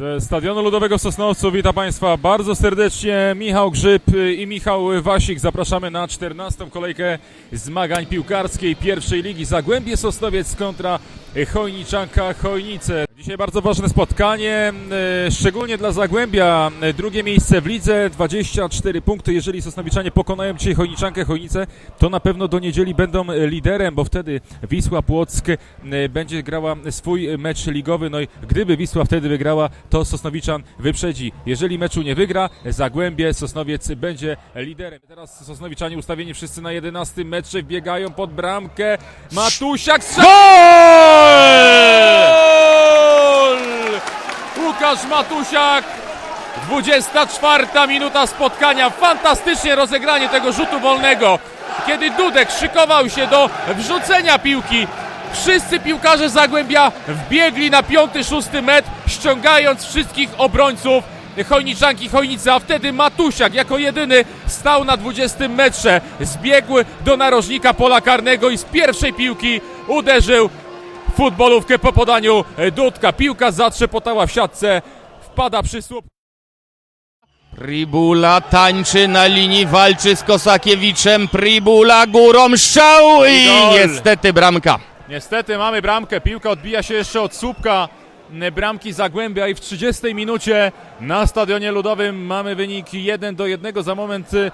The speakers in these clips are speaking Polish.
Ze Stadionu Ludowego w Sosnowcu witam Państwa bardzo serdecznie. Michał Grzyb i Michał Wasik. Zapraszamy na 14. kolejkę zmagań piłkarskiej pierwszej ligi Zagłębie Sosnowiec kontra Chojniczanka Chojnice. Dzisiaj bardzo ważne spotkanie, e, szczególnie dla Zagłębia. E, Drugie miejsce w lidze, 24 punkty. Jeżeli Sosnowiczanie pokonają dzisiaj Chojniczankę Chojnice, to na pewno do niedzieli będą liderem, bo wtedy Wisła Płock e, będzie grała swój mecz ligowy. No i gdyby Wisła wtedy wygrała, to Sosnowiczan wyprzedzi. Jeżeli meczu nie wygra, Zagłębie Sosnowiec będzie liderem. Teraz Sosnowiczanie ustawieni wszyscy na 11 metrze, wbiegają pod bramkę. Matusiak strzela! Łukasz Matusiak 24 minuta spotkania. Fantastycznie rozegranie tego rzutu wolnego. Kiedy Dudek szykował się do wrzucenia piłki, wszyscy piłkarze Zagłębia wbiegli na piąty, szósty metr, ściągając wszystkich obrońców Chojniczanki Chojnice, a wtedy Matusiak jako jedyny stał na 20 metrze. Zbiegł do narożnika pola karnego i z pierwszej piłki uderzył futbolówkę po podaniu Dudka. Piłka zatrzepotała w siatce, wpada przy słup. Pribula tańczy na linii, walczy z Kosakiewiczem. Pribula górą strzał i Gol. niestety bramka. Niestety mamy bramkę. Piłka odbija się jeszcze od słupka m, bramki Zagłębia i w 30 minucie na Stadionie Ludowym mamy wynik 1 do 1. Za moment y,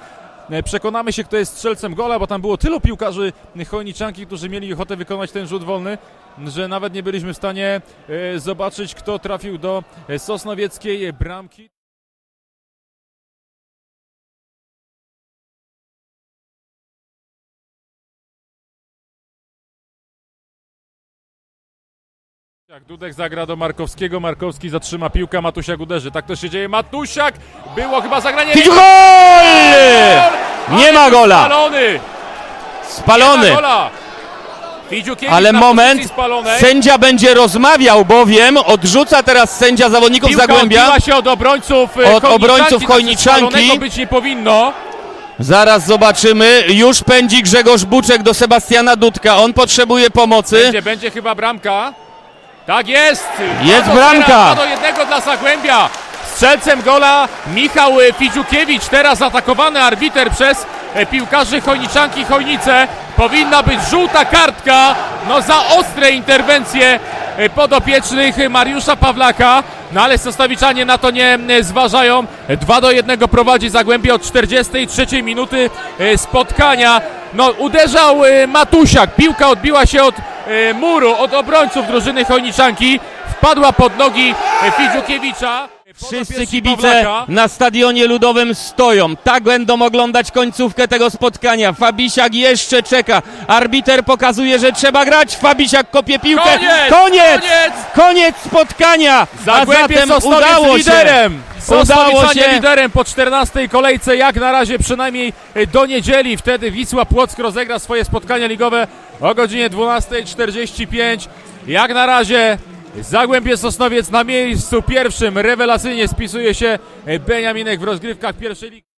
przekonamy się, kto jest strzelcem gola, bo tam było tylu piłkarzy Chojniczanki, którzy mieli ochotę wykonać ten rzut wolny, że nawet nie byliśmy w stanie y, zobaczyć, kto trafił do y, sosnowieckiej bramki. Jak Dudek zagra do Markowskiego, Markowski zatrzyma piłkę, Matusiak uderzy. Tak to się dzieje. Matusiak! Było chyba zagranie. Gol! Nie ma gola! Spalony! Nie Spalony. ma gola! Fidziukiewicz Ale na moment, pozycji spalonej. sędzia będzie rozmawiał, bowiem odrzuca teraz sędzia zawodników Piłka Zagłębia. odbiła się od obrońców e, Od obrońców znaczy Chojniczanki. spalonego być nie powinno. Zaraz zobaczymy. Już pędzi Grzegorz Buczek do Sebastiana Dudka. On potrzebuje pomocy. Będzie, będzie chyba bramka. Tak jest! Jest bramka. do jednego dla Zagłębia. Strzelcem gola Michał e, Fidziukiewicz. Teraz atakowany arbiter przez e, piłkarzy Chojniczanki Chojnice. Powinna być żółta kartka no za ostre interwencje e, podopiecznych Mariusza Pawlaka. No ale Sostawiczanie na to nie zważają. 2 do 1 prowadzi Zagłębie od 43 minuty spotkania. No uderzał Matusiak. Piłka odbiła się od muru, od obrońców drużyny Chojniczanki. Wpadła pod nogi e, Fidziukiewicza. Wszyscy kibice na stadionie ludowym stoją. Tak będą oglądać końcówkę tego spotkania. Fabisiak jeszcze czeka. Arbiter pokazuje, że trzeba grać. Fabisiak kopie piłkę. Koniec! Koniec! Koniec! Spotkania! Zagłębie A zatem udało liderem! Udało się. liderem po 14 kolejce, jak na razie przynajmniej do niedzieli. Wtedy Wisła Płock rozegra swoje spotkania ligowe o godzinie 12.45. Jak na razie Zagłębie Sosnowiec na miejscu pierwszym. Rewelacyjnie spisuje się Beniaminek w rozgrywkach pierwszej ligi.